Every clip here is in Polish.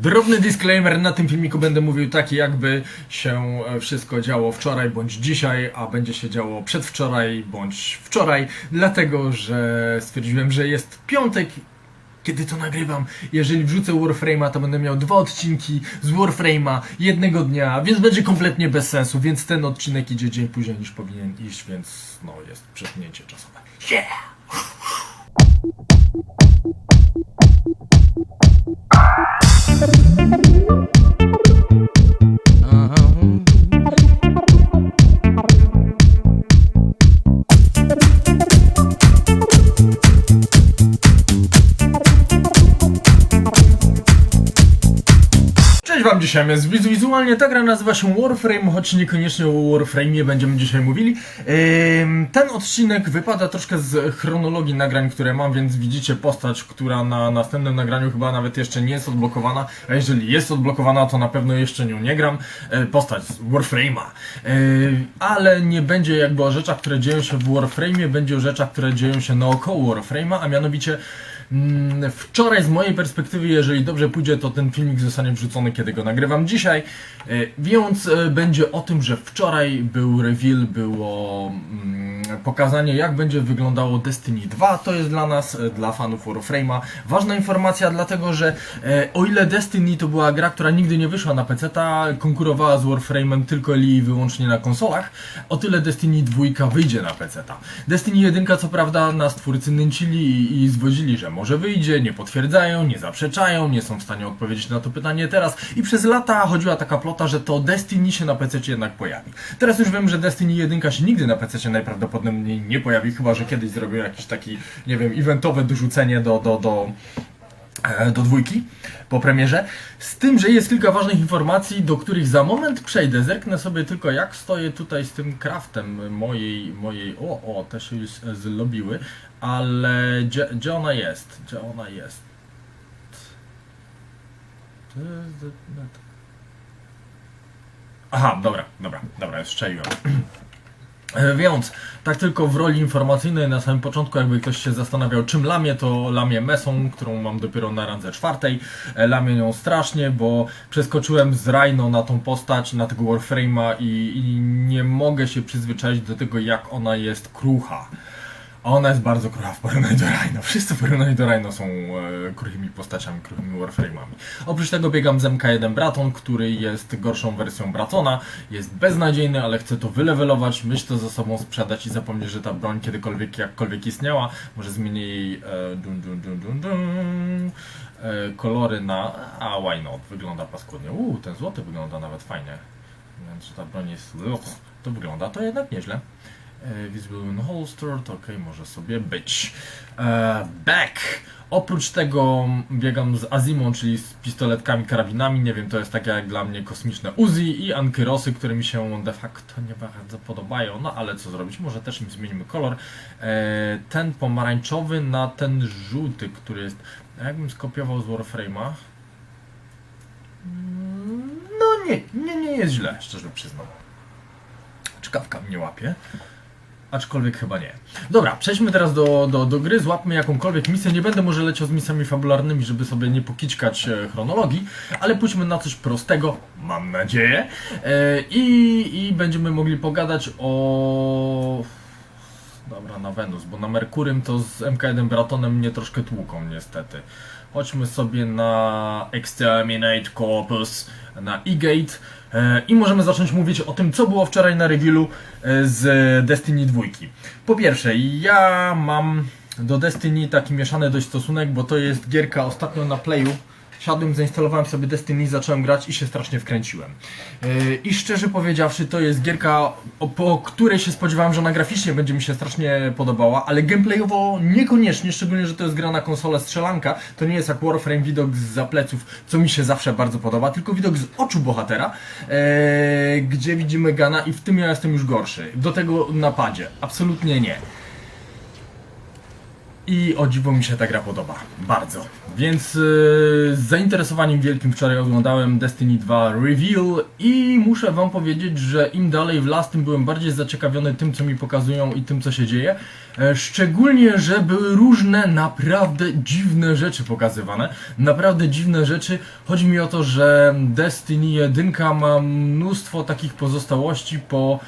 Drobny disclaimer, na tym filmiku będę mówił taki jakby się e, wszystko działo wczoraj bądź dzisiaj, a będzie się działo przedwczoraj bądź wczoraj, dlatego że stwierdziłem, że jest piątek, kiedy to nagrywam. Jeżeli wrzucę Warframe'a, to będę miał dwa odcinki z Warframe'a jednego dnia, więc będzie kompletnie bez sensu, więc ten odcinek idzie dzień później niż powinien iść, więc no jest przesunięcie czasowe. Yeah! thank you. Cześć wam dzisiaj, jest wiz wizualnie, ta gra nazywa się Warframe, choć niekoniecznie o Warframe'ie będziemy dzisiaj mówili. Ten odcinek wypada troszkę z chronologii nagrań, które mam, więc widzicie postać, która na następnym nagraniu chyba nawet jeszcze nie jest odblokowana, a jeżeli jest odblokowana, to na pewno jeszcze nią nie gram. E, postać z Warframe'a. E, ale nie będzie jakby o rzeczach, które dzieją się w Warframe'ie, będzie o rzeczach, które dzieją się naokoło Warframe'a, a mianowicie Wczoraj z mojej perspektywy, jeżeli dobrze pójdzie, to ten filmik zostanie wrzucony, kiedy go nagrywam dzisiaj. E, Więc e, będzie o tym, że wczoraj był reveal, było mm, pokazanie, jak będzie wyglądało Destiny 2. To jest dla nas, e, dla fanów Warframe'a, ważna informacja, dlatego że o ile Destiny to była gra, która nigdy nie wyszła na PC, konkurowała z Warframe'em tylko i wyłącznie na konsolach, o tyle Destiny 2 wyjdzie na PC. Destiny 1 co prawda nas twórcy nęcili i, i zwodzili, że może wyjdzie, nie potwierdzają, nie zaprzeczają, nie są w stanie odpowiedzieć na to pytanie teraz i przez lata chodziła taka plota, że to Destiny się na PC jednak pojawi. Teraz już wiem, że Destiny 1 się nigdy na PC najprawdopodobniej nie pojawi, chyba że kiedyś zrobią jakiś taki, nie wiem, eventowe dorzucenie do, do, do, e, do dwójki po premierze. Z tym, że jest kilka ważnych informacji, do których za moment przejdę. Zerknę sobie tylko jak stoję tutaj z tym craftem mojej, mojej, o, o, te się już zlobiły, ale gdzie, gdzie ona jest? Gdzie ona jest? Aha, dobra, dobra, dobra, już strzeliłem. E, Więc, tak tylko w roli informacyjnej na samym początku, jakby ktoś się zastanawiał czym lamię, to lamię mesą, którą mam dopiero na randze czwartej. E, Lamię ją strasznie, bo przeskoczyłem z Rhino na tą postać, na tego Warframe'a i, i nie mogę się przyzwyczaić do tego jak ona jest krucha. Ona jest bardzo krucha w porównaniu do Rhino. Wszyscy w porównaniu do Rhino są e, kruchymi postaciami, kruchymi Warframe'ami. Oprócz tego biegam z MK1 Braton, który jest gorszą wersją Bratona. Jest beznadziejny, ale chcę to wylewelować, myśl to ze sobą sprzedać i zapomnieć, że ta broń kiedykolwiek, jakkolwiek istniała. Może zmienię jej e, dun, dun, dun, dun, dun, e, kolory na... A, why not? Wygląda paskudnie. Uuu, ten złoty wygląda nawet fajnie. Więc, ta broń jest... Uch, to wygląda to jednak nieźle. E, in holster, to ok, może sobie być. E, back! Oprócz tego biegam z Azimą, czyli z pistoletkami, karabinami. Nie wiem, to jest takie jak dla mnie kosmiczne Uzi i Ankyrosy, które mi się de facto nie bardzo podobają. No ale co zrobić? Może też im zmienimy kolor. E, ten pomarańczowy na ten żółty, który jest. Jakbym skopiował z Warframe'a. No nie, nie, nie jest źle, szczerze przyznam. Czkawka mnie łapie. Aczkolwiek chyba nie. Dobra, przejdźmy teraz do, do, do gry, złapmy jakąkolwiek misję. Nie będę może leciał z misjami fabularnymi, żeby sobie nie pokiczkać e, chronologii, ale pójdźmy na coś prostego, mam nadzieję. E, i, I będziemy mogli pogadać o... Dobra, na Wenus, bo na Merkurym to z MK1 Bratonem mnie troszkę tłuką niestety. Chodźmy sobie na Exterminate Corpus, na E-Gate i możemy zacząć mówić o tym, co było wczoraj na revealu e, z Destiny 2. Po pierwsze, ja mam do Destiny taki mieszany dość stosunek, bo to jest gierka ostatnio na Playu. Siadłem, zainstalowałem sobie Destiny, zacząłem grać i się strasznie wkręciłem. Yy, I szczerze powiedziawszy, to jest gierka, po której się spodziewałem, że ona graficznie będzie mi się strasznie podobała, ale gameplayowo niekoniecznie, szczególnie, że to jest gra na konsolę strzelanka. To nie jest jak Warframe widok z pleców, co mi się zawsze bardzo podoba, tylko widok z oczu bohatera, yy, gdzie widzimy Gana i w tym ja jestem już gorszy. Do tego napadzie, absolutnie nie. I o dziwo mi się ta gra podoba. Bardzo. Więc yy, z zainteresowaniem wielkim wczoraj oglądałem Destiny 2 Reveal i muszę wam powiedzieć, że im dalej w las, tym byłem bardziej zaciekawiony tym, co mi pokazują i tym, co się dzieje. E, Szczególnie, że były różne naprawdę dziwne rzeczy pokazywane. Naprawdę dziwne rzeczy. Chodzi mi o to, że Destiny 1 ma mnóstwo takich pozostałości po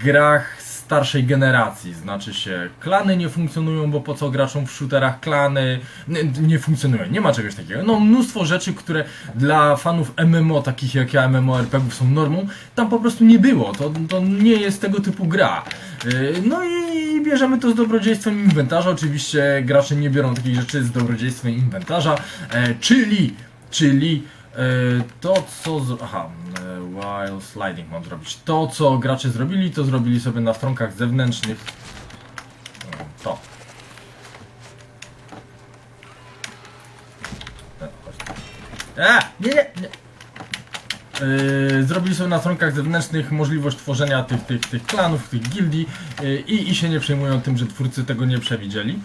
grach starszej generacji. Znaczy się, klany nie funkcjonują, bo po co graczom w shooterach klany nie, nie funkcjonują. Nie ma czegoś takiego. No, mnóstwo rzeczy, które dla fanów MMO, takich jak ja, MMORPG-ów są normą, tam po prostu nie było. To, to nie jest tego typu gra. Yy, No i bierzemy to z dobrodziejstwem inwentarza. Oczywiście gracze nie biorą takich rzeczy z dobrodziejstwem inwentarza, e, czyli, czyli to co. Aha, e, while sliding mam zrobić. To co gracze zrobili, to zrobili sobie na stronkach zewnętrznych. O, To. E, tu. E, nie, nie, nie. Zrobili sobie na stronkach zewnętrznych możliwość tworzenia tych, tych, tych klanów, tych gildii i, i się nie przejmują tym, że twórcy tego nie przewidzieli.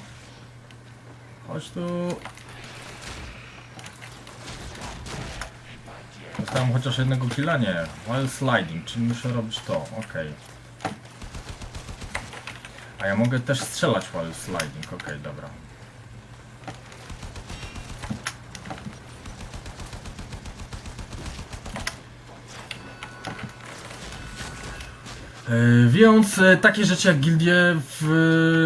Chodź tu. Dostałem chociaż jednego killa? Nie. While sliding, czyli muszę robić to, okej. A ja mogę też strzelać while sliding, okej, dobra. Więc e, takie rzeczy jak gildie w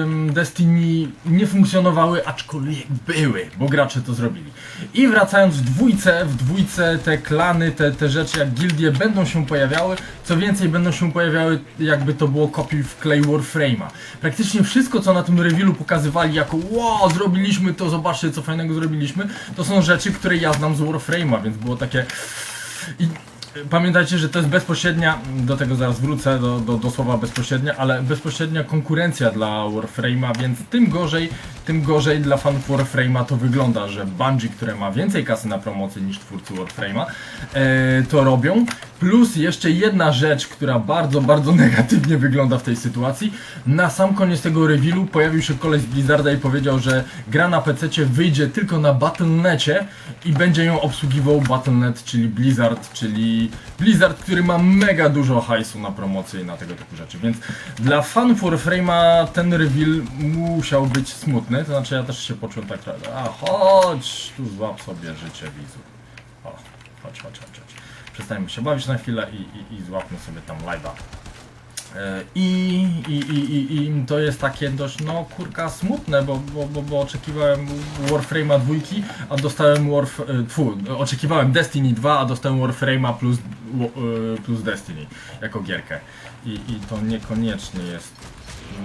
em, Destiny nie funkcjonowały, aczkolwiek były, bo gracze to zrobili. I wracając w dwójce, w dwójce te klany, te, te rzeczy jak gildie będą się pojawiały, co więcej będą się pojawiały jakby to było kopiuj w klej Warframe'a. Praktycznie wszystko co na tym revealu pokazywali jako wow, zrobiliśmy to, zobaczcie co fajnego zrobiliśmy, to są rzeczy, które ja znam z Warframe'a, więc było takie... I Pamiętajcie, że to jest bezpośrednia, do tego zaraz wrócę, do, do, do słowa bezpośrednia, ale bezpośrednia konkurencja dla Warframe'a, więc tym gorzej, tym gorzej dla fanów Warframe'a to wygląda, że Bungie, które ma więcej kasy na promocję niż twórcy Warframe'a, e, to robią. Plus jeszcze jedna rzecz, która bardzo, bardzo negatywnie wygląda w tej sytuacji. Na sam koniec tego revealu pojawił się koleś z Blizzarda i powiedział, że gra na PC wyjdzie tylko na Battle.necie i będzie ją obsługiwał Battle.net, czyli Blizzard, czyli Blizzard, który ma mega dużo hajsu na promocję i na tego typu rzeczy, więc dla fanów Warframe'a ten reveal musiał być smutny, to znaczy ja też się poczułem tak, a chodź, tu złap sobie życie widzu. O, chodź, chodź, chodź, chodź. Przestańmy się bawić na chwilę i, i, i złapmy sobie tam live'a. E, I, i, i, i, to jest takie dość, no kurka, smutne, bo, bo, bo, bo oczekiwałem Warframe'a dwójki, a dostałem Warf... e, Tfu, oczekiwałem Destiny 2, a dostałem Warframe'a plus, e, plus Destiny jako gierkę. I, I to niekoniecznie jest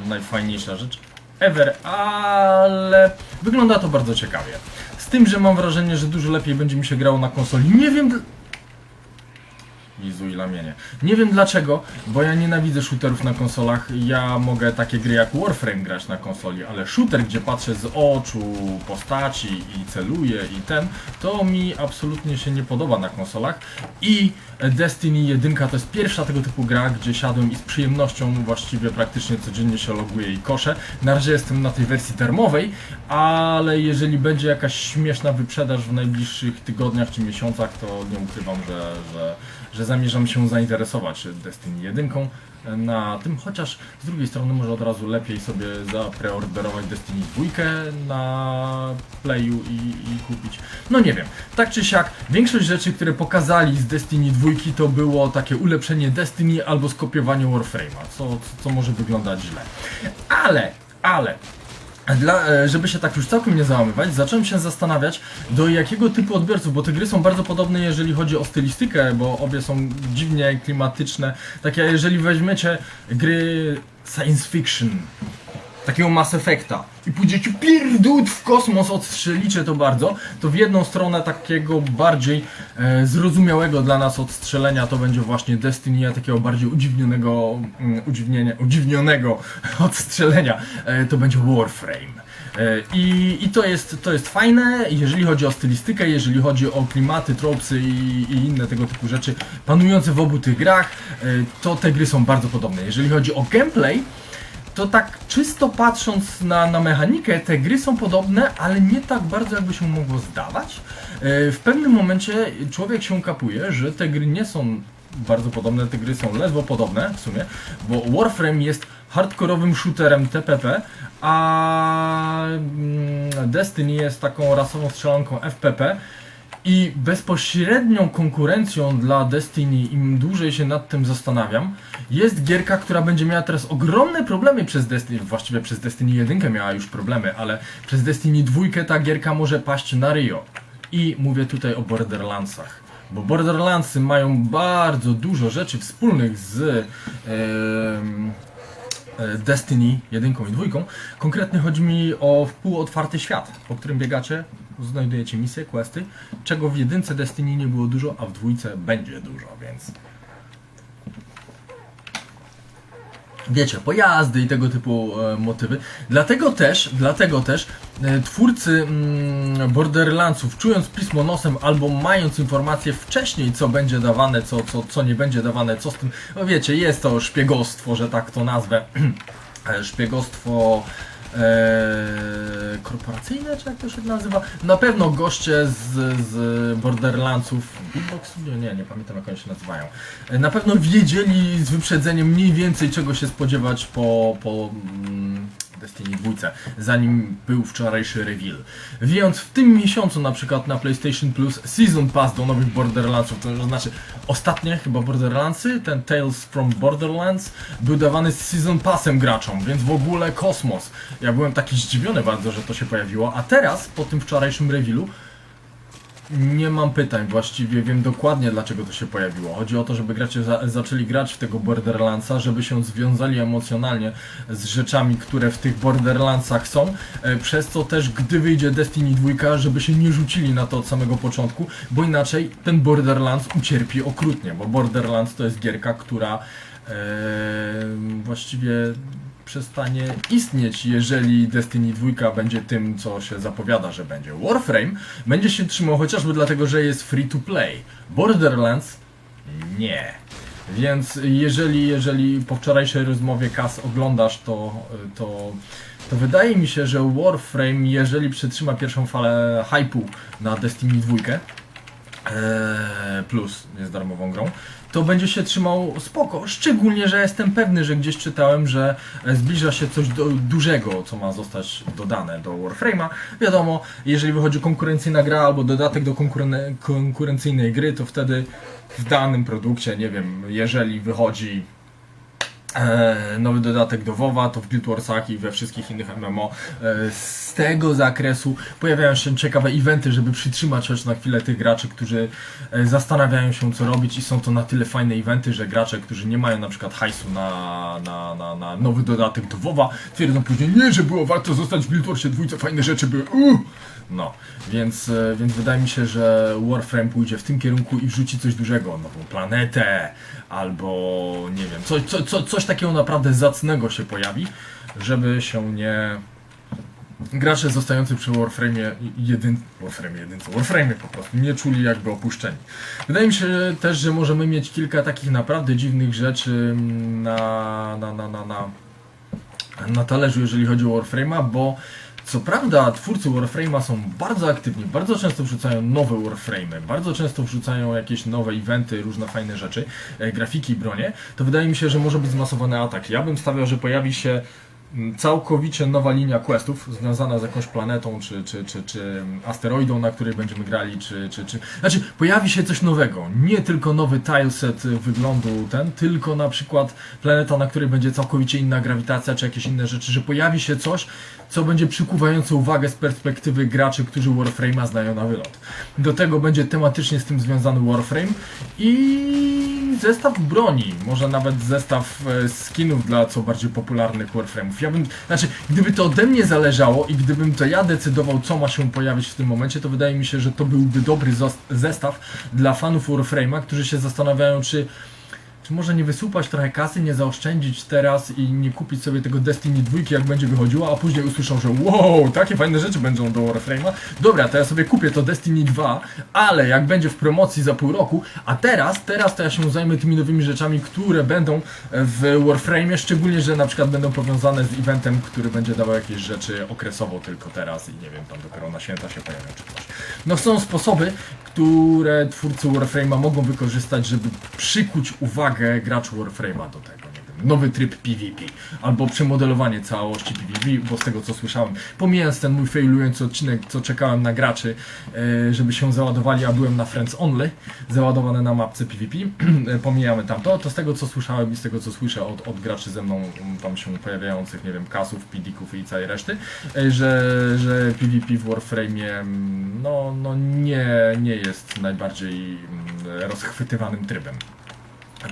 najfajniejsza rzecz ever, ale wygląda to bardzo ciekawie. Z tym, że mam wrażenie, że dużo lepiej będzie mi się grało na konsoli. Nie wiem, Wizu i lamienie. Nie wiem dlaczego, bo ja nienawidzę shooterów na konsolach. Ja mogę takie gry jak Warframe grać na konsoli, ale shooter, gdzie patrzę z oczu postaci i celuję i ten, to mi absolutnie się nie podoba na konsolach. I Destiny 1 to jest pierwsza tego typu gra, gdzie siadłem i z przyjemnością właściwie praktycznie codziennie się loguję i koszę. Na razie jestem na tej wersji darmowej, ale jeżeli będzie jakaś śmieszna wyprzedaż w najbliższych tygodniach czy miesiącach, to nie ukrywam, że, że, że zamierzam się zainteresować Destiny 1 na tym, chociaż z drugiej strony może od razu lepiej sobie zapreorderować Destiny 2 na Playu i, i kupić. No nie wiem, tak czy siak, większość rzeczy, które pokazali z Destiny 2 to było takie ulepszenie Destiny albo skopiowanie Warframe'a, co, co może wyglądać źle. Ale, ale, dla, e, żeby się tak już całkiem nie załamywać, zacząłem się zastanawiać, do jakiego typu odbiorców, bo te gry są bardzo podobne, jeżeli chodzi o stylistykę, bo obie są dziwnie klimatyczne. Takie, jeżeli weźmiecie gry science fiction, takiego Mass Effecta i pójdziecie pierdut w kosmos, odstrzelicie to bardzo, to w jedną stronę takiego bardziej e, zrozumiałego dla nas odstrzelenia to będzie właśnie Destiny, a takiego bardziej udziwnionego, mm, udziwnienia, udziwnionego odstrzelenia e, to będzie Warframe. E, I, I to jest, to jest fajne, jeżeli chodzi o stylistykę, jeżeli chodzi o klimaty, tropsy i, i inne tego typu rzeczy panujące w obu tych grach, e, to te gry są bardzo podobne. Jeżeli chodzi o gameplay, to tak czysto patrząc na, na mechanikę, te gry są podobne, ale nie tak bardzo jakby się mogło zdawać. E, W pewnym momencie człowiek się kapuje, że te gry nie są bardzo podobne, te gry są ledwo podobne w sumie, bo Warframe jest hardkorowym shooterem TPP, a mm, Destiny jest taką rasową strzelanką FPP. I bezpośrednią konkurencją dla Destiny, im dłużej się nad tym zastanawiam, jest gierka, która będzie miała teraz ogromne problemy przez Destiny, właściwie przez Destiny 1 miała już problemy, ale przez Destiny 2 ta gierka może paść na Rio. I mówię tutaj o Borderlandsach. Bo Borderlandsy mają bardzo dużo rzeczy wspólnych z e, Destiny 1 i 2. Konkretnie chodzi mi o półotwarty świat, po którym biegacie, znajdujecie misje, questy, czego w jedynce Destiny nie było dużo, a w dwójce będzie dużo, więc... Wiecie, pojazdy i tego typu e, motywy. Dlatego też, dlatego też e, twórcy mm, Borderlandsów, czując pismo nosem albo mając informacje wcześniej, co będzie dawane, co, co, co nie będzie dawane, co z tym. No wiecie, jest to szpiegostwo, że tak to nazwę. E, szpiegostwo e, korporacyjne, czy jak to się nazywa? Na pewno goście z, z Borderlandsów, Beatbox Studio? Nie, nie pamiętam jak oni się nazywają. E, Na pewno wiedzieli z wyprzedzeniem mniej więcej czego się spodziewać po, po mm, Destiny 2, zanim był wczorajszy reveal. Więc w tym miesiącu na przykład na PlayStation Plus Season Pass do nowych Borderlandsów, to znaczy ostatnie chyba Borderlandsy, ten Tales from Borderlands był dawany z Season Passem graczom, więc w ogóle kosmos. Ja byłem taki zdziwiony bardzo, że to się pojawiło, a teraz po tym wczorajszym revealu nie mam pytań, właściwie wiem dokładnie dlaczego to się pojawiło. Chodzi o to, żeby gracze za zaczęli grać w tego Borderlandsa, żeby się związali emocjonalnie z rzeczami, które w tych Borderlandsach są, e, przez co też gdy wyjdzie Destiny 2, żeby się nie rzucili na to od samego początku, bo inaczej ten Borderlands ucierpi okrutnie, bo Borderlands to jest gierka, która e, właściwie przestanie istnieć, jeżeli Destiny 2 będzie tym, co się zapowiada, że będzie. Warframe będzie się trzymał chociażby dlatego, że jest free to play. Borderlands nie. Więc jeżeli, jeżeli po wczorajszej rozmowie Kas oglądasz, to, to, to wydaje mi się, że Warframe, jeżeli przetrzyma pierwszą falę hype'u na Destiny 2, Eee, plus jest darmową grą, to będzie się trzymał spoko. Szczególnie, że jestem pewny, że gdzieś czytałem, że e, zbliża się coś do, dużego, co ma zostać dodane do Warframe'a. Wiadomo, jeżeli wychodzi konkurencyjna gra albo dodatek do konkuren- konkurencyjnej gry, to wtedy w danym produkcie, nie wiem, jeżeli wychodzi nowy dodatek do WoWa, to w Guild Warsach i we wszystkich innych MMO e, z tego zakresu pojawiają się ciekawe eventy, żeby przytrzymać choć na chwilę tych graczy, którzy e, zastanawiają się co robić i są to na tyle fajne eventy, że gracze, którzy nie mają na przykład hajsu na, na, na, na nowy dodatek do WoWa, twierdzą później, nie, że było warto zostać w Guild Warsie dwójce, fajne rzeczy były, uh! No, więc, e, więc wydaje mi się, że Warframe pójdzie w tym kierunku i wrzuci coś dużego, nową planetę, albo nie wiem, coś, co, co, coś takiego naprawdę zacnego się pojawi, żeby się nie... Gracze zostający przy Warframe 1, Warframe 1, Warframe po prostu nie czuli jakby opuszczeni. Wydaje mi się też, że możemy mieć kilka takich naprawdę dziwnych rzeczy na, na, na, na, na, na talerzu, jeżeli chodzi o Warframe'a, bo co prawda twórcy Warframe'a są bardzo aktywni, bardzo często wrzucają nowe Warframe'y, bardzo często wrzucają jakieś nowe eventy, różne fajne rzeczy, e, grafiki i bronie, to wydaje mi się, że może być zmasowany atak. Ja bym stawiał, że pojawi się mm, całkowicie nowa linia questów związana z jakąś planetą czy, czy, czy, czy asteroidą, na której będziemy grali, czy, czy, czy... Znaczy, pojawi się coś nowego. Nie tylko nowy tileset wyglądu ten, tylko na przykład planeta, na której będzie całkowicie inna grawitacja, czy jakieś inne rzeczy, że pojawi się coś, co będzie przykuwające uwagę z perspektywy graczy, którzy Warframe'a znają na wylot. Do tego będzie tematycznie z tym związany Warframe i zestaw broni, może nawet zestaw e, skinów dla co bardziej popularnych Warframe'ów. Ja bym, znaczy, gdyby to ode mnie zależało i gdybym to ja decydował, co ma się pojawić w tym momencie, to wydaje mi się, że to byłby dobry zestaw dla fanów Warframe'a, którzy się zastanawiają, czy czy może nie wysupać trochę kasy, nie zaoszczędzić teraz i nie kupić sobie tego Destiny 2 jak będzie wychodziło, a później usłyszą, że wow, takie fajne rzeczy będą do Warframe'a. Dobra, to ja sobie kupię to Destiny 2, ale jak będzie w promocji za pół roku, a teraz, teraz to ja się zajmę tymi nowymi rzeczami, które będą w Warframe'ie, szczególnie, że na przykład będą powiązane z eventem, który będzie dawał jakieś rzeczy okresowo tylko teraz i nie wiem, tam dopiero na święta się pojawią czy coś. No są sposoby, które twórcy Warframe'a mogą wykorzystać, żeby przykuć uwagę graczy Warframe'a do tego. Nowy tryb PvP, albo przemodelowanie całości PvP, bo z tego co słyszałem, pomijając ten mój failujący odcinek, co czekałem na graczy, e, żeby się załadowali, a byłem na Friends Only, załadowane na mapce PvP, e, pomijamy tamto, to z tego co słyszałem i z tego co słyszę od, od graczy ze mną, tam się pojawiających, nie wiem, kasów, pidików i całej reszty, e, że, że PvP w Warframe'ie no, no nie, nie jest najbardziej rozchwytywanym trybem.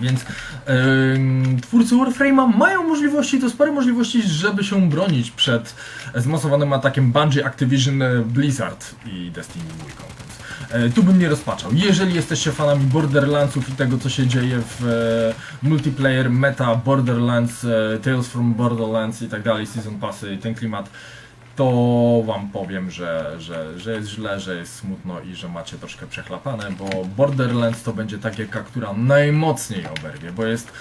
Więc em, twórcy Warframe'a mają możliwości, to spore możliwości, żeby się bronić przed zmasowanym atakiem Bungie, Activision, e, Blizzard i Destiny 2. Więc, e, tu bym nie rozpaczał. Jeżeli jesteście fanami Borderlandsów i tego, co się dzieje w e, multiplayer, meta, Borderlands, e, Tales from Borderlands i tak dalej, Season Passy ten klimat, to wam powiem, że, że, że jest źle, że jest smutno i że macie troszkę przechlapane, bo Borderlands to będzie ta gierka, która najmocniej oberwie, bo jest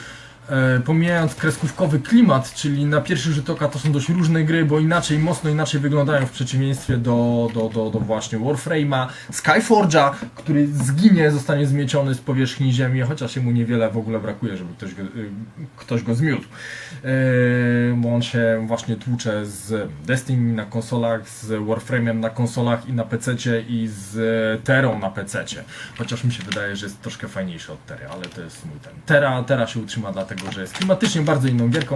pomijając kreskówkowy klimat, czyli na pierwszy rzut oka to są dość różne gry, bo inaczej, mocno inaczej wyglądają w przeciwieństwie do, do, do, do właśnie Warframe'a, Skyforge'a, który zginie, zostanie zmieciony z powierzchni ziemi, chociaż mu niewiele w ogóle brakuje, żeby ktoś go, y, ktoś go zmiótł. Yy, bo on się właśnie tłucze z Destiny na konsolach, z Warframe'em na konsolach i na PC-cie i z Terą na PC-cie. Chociaż mi się wydaje, że jest troszkę fajniejszy od Tery, ale to jest mój ten. Tera, Tera się utrzyma dlatego, że jest klimatycznie bardzo inną gierką,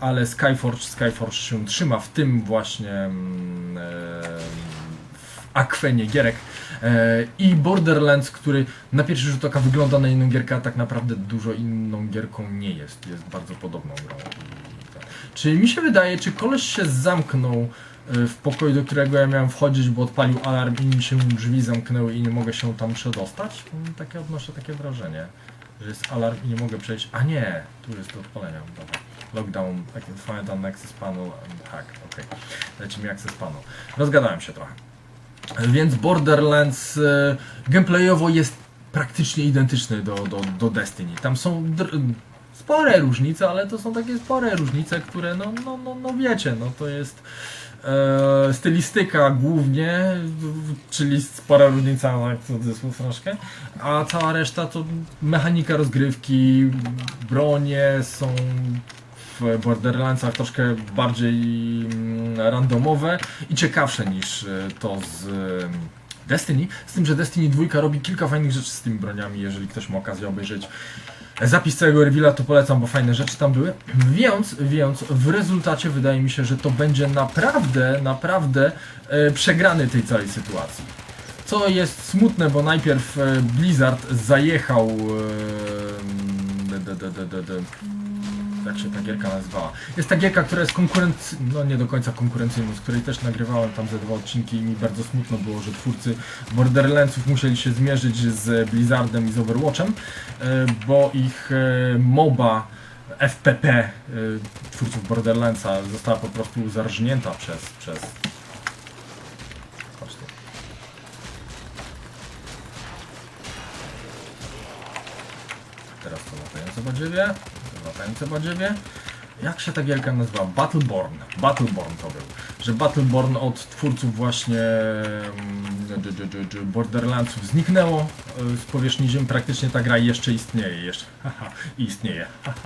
ale Skyforge, Skyforge się trzyma w tym właśnie mm, e, w akwenie gierek. E, I Borderlands, który na pierwszy rzut oka wygląda na inną gierkę, a tak naprawdę dużo inną gierką nie jest. Jest bardzo podobną grą. Czy mi się wydaje, czy koleś się zamknął e, w pokoju, do którego ja miałem wchodzić, bo odpalił alarm i mi się drzwi zamknęły i nie mogę się tam przedostać? Mm, Takie odnoszę takie wrażenie, że jest alarm i nie mogę przejść. A nie, tu jest do odpalenia. Dobra. Lockdown, find an access panel and hack. Ok, leci mi access panel. Rozgadałem się trochę. Więc Borderlands e, gameplayowo jest praktycznie identyczny do, do, do Destiny. Tam są spore różnice, ale to są takie spore różnice, które no, no, no, no wiecie, no to jest e, stylistyka głównie, czyli spora różnica, tak cudzysłów troszkę, a cała reszta to mechanika rozgrywki, bronie są w Borderlandsach troszkę bardziej mm, randomowe i ciekawsze niż e, to z em, Destiny. Z tym, że Destiny 2 robi kilka fajnych rzeczy z tymi broniami, jeżeli ktoś ma okazję obejrzeć zapis całego reveala, to polecam, bo fajne rzeczy tam były. Więc, więc w rezultacie wydaje mi się, że to będzie naprawdę, naprawdę e, przegrany tej całej sytuacji. Co jest smutne, bo najpierw e, Blizzard zajechał. E, d, d, d, d, d, jak się ta gierka nazywała. Jest ta gierka, która jest konkurenc... no nie do końca konkurencyjną, z której też nagrywałem tam ze dwa odcinki i mi bardzo smutno było, że twórcy Borderlandsów musieli się zmierzyć z Blizzardem i z Overwatchem, e, bo ich e, MOBA FPP e, twórców Borderlandsa została po prostu zarżnięta przez... przez... Teraz to latające badziewie, latające badziewie. Jak się ta gierka nazywa? Battleborn. Battleborn to był. Że Battleborn od twórców właśnie mm, Borderlandsów zniknęło e, z powierzchni ziemi. Praktycznie ta gra jeszcze istnieje. Jeszcze, istnieje.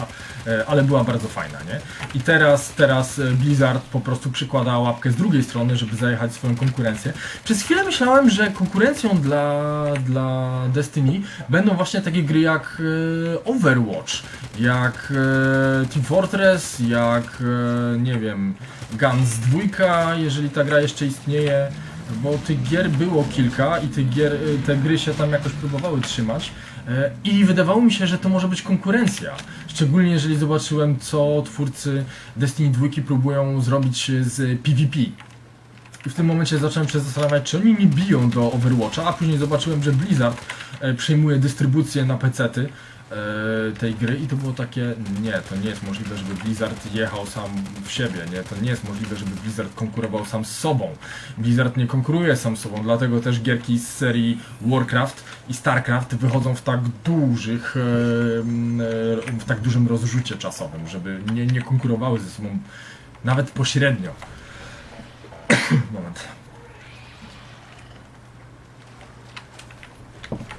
E, Ale była bardzo fajna, nie? I teraz, teraz e, Blizzard po prostu przykłada łapkę z drugiej strony, żeby zajechać swoją konkurencję. Przez chwilę myślałem, że konkurencją dla, dla Destiny będą właśnie takie gry jak Overwatch, jak Team Fortress, jak nie wiem, Guns 2, jeżeli ta gra jeszcze istnieje, bo tych gier było kilka i tych gier, e, te gry się tam jakoś próbowały trzymać e, i wydawało mi się, że to może być konkurencja. Szczególnie jeżeli zobaczyłem, co twórcy Destiny 2 próbują zrobić z PvP. I w tym momencie zacząłem się zastanawiać, czy oni nie biją do Overwatcha, a później zobaczyłem, że Blizzard e, przejmuje dystrybucję na PC-ty e, tej gry i to było takie, nie, to nie jest możliwe, żeby Blizzard jechał sam w siebie, nie, to nie jest możliwe, żeby Blizzard konkurował sam z sobą. Blizzard nie konkuruje sam z sobą, dlatego też gierki z serii Warcraft i Starcraft wychodzą w tak dużych, e, e, w tak dużym rozrzucie czasowym, żeby nie, nie konkurowały ze sobą nawet pośrednio. Moment.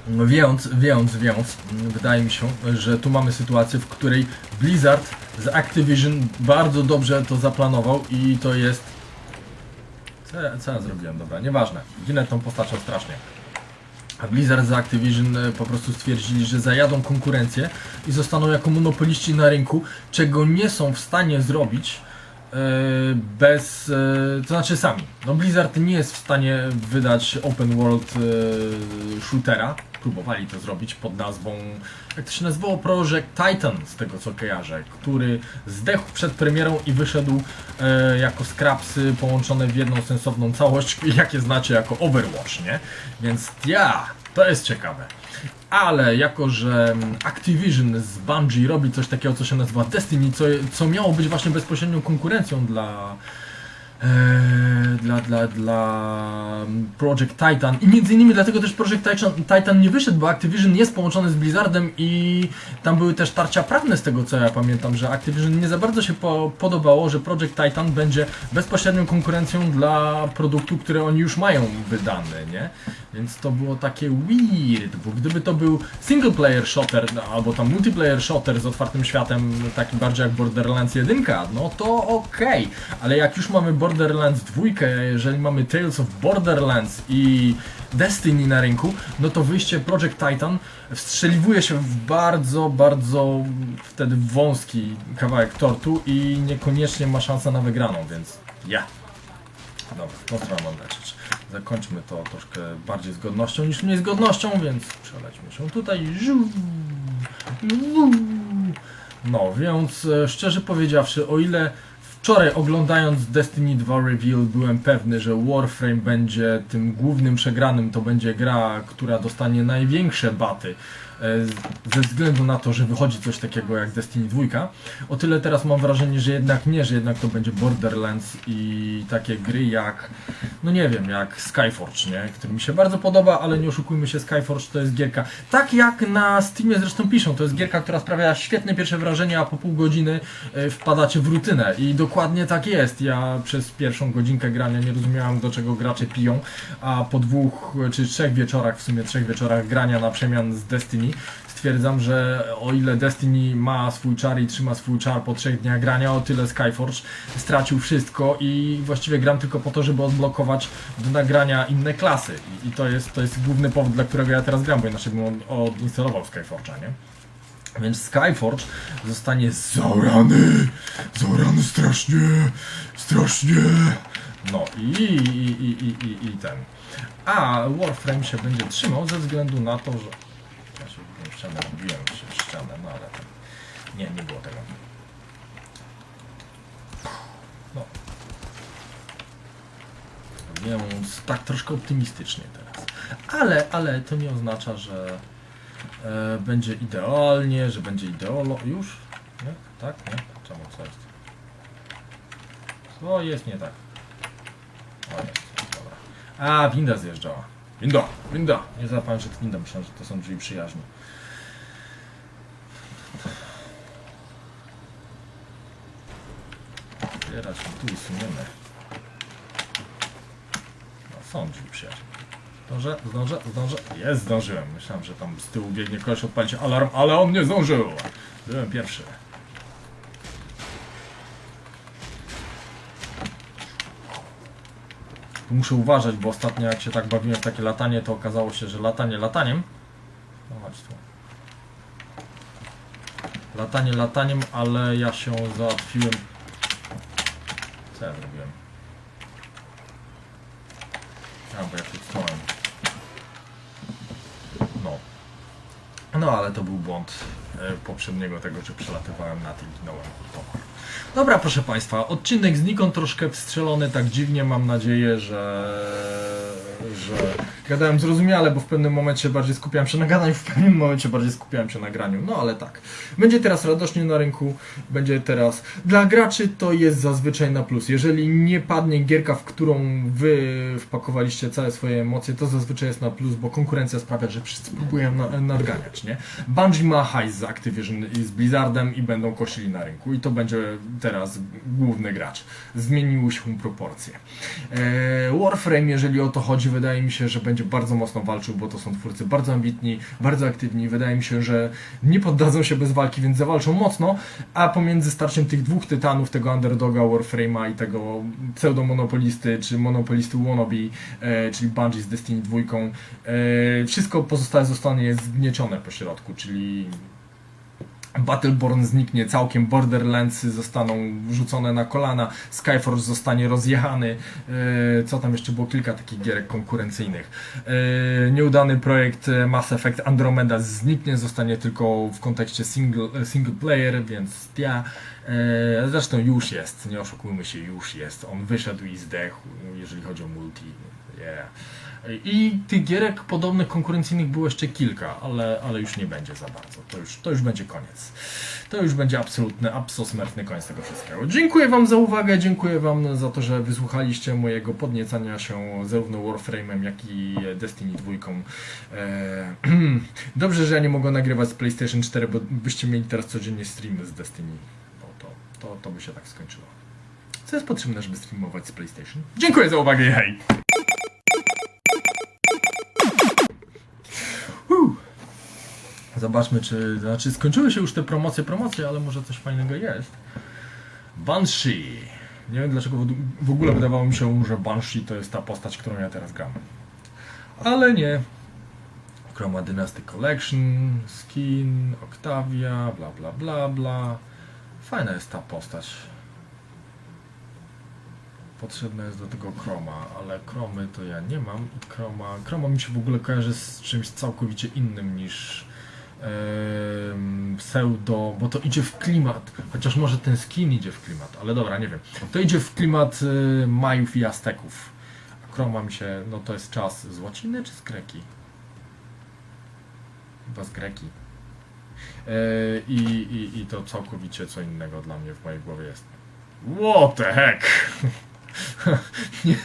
Więc, więc, więc, wydaje mi się, że tu mamy sytuację, w której Blizzard z Activision bardzo dobrze to zaplanował i to jest... Co, ja- co ja zrobiłem? Dobra, nieważne. Ginę tą postacią strasznie. A Blizzard z Activision e, po prostu stwierdzili, że zajadą konkurencję i zostaną jako monopoliści na rynku, czego nie są w stanie zrobić bez, e, to znaczy sami. No Blizzard nie jest w stanie wydać open world e, shootera. Próbowali to zrobić pod nazwą, jak to się nazywało, Project Titan, z tego co kojarzę, który zdechł przed premierą i wyszedł e, jako skrapsy połączone w jedną sensowną całość, jakie znacie jako Overwatch, nie? Więc ja, to jest ciekawe. Ale jako, że mm, Activision z Bungie robi coś takiego, co się nazywa Destiny, co, co miało być właśnie bezpośrednią konkurencją dla, e, dla, dla, dla Project Titan i między innymi dlatego też Project Titan, nie wyszedł, bo Activision jest połączony z Blizzardem i tam były też tarcia prawne z tego co ja pamiętam, że Activision nie za bardzo się po, podobało, że Project Titan będzie bezpośrednią konkurencją dla produktu, który oni już mają wydany, nie? Więc to było takie weird, bo gdyby to był single player shooter, no, albo tam multiplayer shooter z otwartym światem, taki bardziej jak Borderlands 1, no to okej, ale jak już mamy Borderlands 2, jeżeli mamy Tales of Borderlands i Destiny na rynku, no to wyjście Project Titan wstrzeliwuje się w bardzo, bardzo wtedy wąski kawałek tortu i niekoniecznie ma szansę na wygraną, więc ja. Dobra, tą stronę mam lecieć. Zakończmy to troszkę bardziej z godnością niż mniej z godnością, więc przelećmy się tutaj. No, więc e, szczerze powiedziawszy, o ile wczoraj oglądając Destiny 2 Reveal byłem pewny, że Warframe będzie tym głównym przegranym, to będzie gra, która dostanie największe baty ze względu na to, że wychodzi coś takiego jak Destiny 2. O tyle teraz mam wrażenie, że jednak nie, że jednak to będzie Borderlands i takie gry jak, no nie wiem, jak Skyforge, nie? Który mi się bardzo podoba, ale nie oszukujmy się, Skyforge to jest gierka, tak jak na Steamie zresztą piszą, to jest gierka, która sprawia świetne pierwsze wrażenie, a po pół godziny e, wpadacie w rutynę i dokładnie tak jest. Ja przez pierwszą godzinkę grania nie rozumiałam do czego gracze piją, a po dwóch czy trzech wieczorach, w sumie trzech wieczorach grania na przemian z Destiny stwierdzam, że o ile Destiny ma swój czar i trzyma swój czar po trzech dniach grania, o tyle Skyforge stracił wszystko i właściwie gram tylko po to, żeby odblokować do nagrania inne klasy. I, i to, jest, to jest główny powód, dla którego ja teraz gram, bo inaczej bym od- odinstalował Skyforge'a, nie? Więc Skyforge zostanie zaorany, zaorany strasznie, strasznie. No i, i, i, i, i ten. A Warframe się będzie trzymał ze względu na to, że... Ja się wbiłem w ścianę, się w ścianę, no ale tam... Nie, nie było tego. No. Więc tak troszkę optymistycznie teraz. Ale, ale to nie oznacza, że e, będzie idealnie, że będzie ideolo... Już? Nie? Tak? Nie? Czemu? Co jest? Co jest nie tak? O, jest. Dobra. A, winda zjeżdżała. Winda! Winda! Nie zapałem, że to winda. Myślałem, że to są drzwi przyjaźni. Otwierać mi tu i suniemy. No, są drzwi przyjaźni. Zdążę, zdążę, zdążę. Jest, zdążyłem. Myślałem, że tam z tyłu biegnie koleś odpalić alarm, ale on nie zdążył. Byłem pierwszy. Tu muszę uważać, bo ostatnio jak się tak bawiłem w takie latanie, to okazało się, że latanie lataniem. No chodź tu. Latanie lataniem, ale ja się załatwiłem. Co ja zrobiłem? A, bo ja kliknąłem. No. No, ale to był błąd e, poprzedniego tego, że przelatywałem na tym i ginąłem. Dobra, proszę Państwa, odcinek znikąd troszkę wstrzelony tak dziwnie. Mam nadzieję, że, że gadałem zrozumiale, bo w pewnym momencie bardziej skupiałem się na gadaniu, w pewnym momencie bardziej skupiałem się na graniu. No ale tak. Będzie teraz radośnie na rynku, będzie teraz. Dla graczy to jest zazwyczaj na plus. Jeżeli nie padnie gierka, w którą wy wpakowaliście całe swoje emocje, to zazwyczaj jest na plus, bo konkurencja sprawia, że wszyscy próbują na, nadganiać, nie? Bungie ma hajs z Activision i z Blizzardem i będą kosili na rynku i to będzie teraz główny gracz. Zmieniły się proporcje. Eee, Warframe, jeżeli o to chodzi, wydaje mi się, że będzie bardzo mocno walczył, bo to są twórcy bardzo ambitni, bardzo aktywni. Wydaje mi się, że nie poddadzą się bez walki, więc zawalczą mocno, a pomiędzy starciem tych dwóch tytanów, tego underdoga Warframe'a i tego pseudomonopolisty, czy monopolisty wannabe, e, czyli Bungie z Destiny 2, e, wszystko pozostałe zostanie zgniecione po środku, czyli Battleborn zniknie całkiem, Borderlands zostaną wrzucone na kolana, Skyforce zostanie rozjechany, e, co tam jeszcze było, kilka takich gierek konkurencyjnych. E, Nieudany projekt e, Mass Effect Andromeda zniknie, zostanie tylko w kontekście single, single player, więc ja, zresztą już jest, nie oszukujmy się, już jest, on wyszedł i zdechł, jeżeli chodzi o multi, yeah. I tych gierek podobnych konkurencyjnych było jeszcze kilka, ale, ale już nie będzie za bardzo. To już, to już będzie koniec. To już będzie absolutny, absolutny koniec tego wszystkiego. Dziękuję Wam za uwagę, dziękuję Wam za to, że wysłuchaliście mojego podniecania się zarówno Warframe'em, jak i Destiny 2. Eee, dobrze, że ja nie mogę nagrywać z PlayStation 4, bo byście mieli teraz codziennie streamy z Destiny. No to, to, to by się tak skończyło. Co jest potrzebne, żeby streamować z PlayStation? Dziękuję za uwagę i Zobaczmy, czy. Znaczy, skończyły się już te promocje, promocje, ale może coś fajnego jest. Banshee. Nie wiem dlaczego w ogóle wydawało mi się, że Banshee to jest ta postać, którą ja teraz gram. Ale nie. Chroma Dynasty Collection, skin, Octavia, bla bla bla bla. Fajna jest ta postać. Potrzebna jest do tego Chroma, ale Chromy to ja nie mam i Chroma, Chroma mi się w ogóle kojarzy z czymś całkowicie innym niż em, pseudo, bo to idzie w klimat, chociaż może ten skin idzie w klimat, ale dobra, nie wiem. To idzie w klimat y, Majów i Azteków. A Chroma mi się, no to jest czas z łaciny czy z greki? Chyba z greki. E, i, i, I to całkowicie co innego dla mnie w mojej głowie jest. What the heck? nie.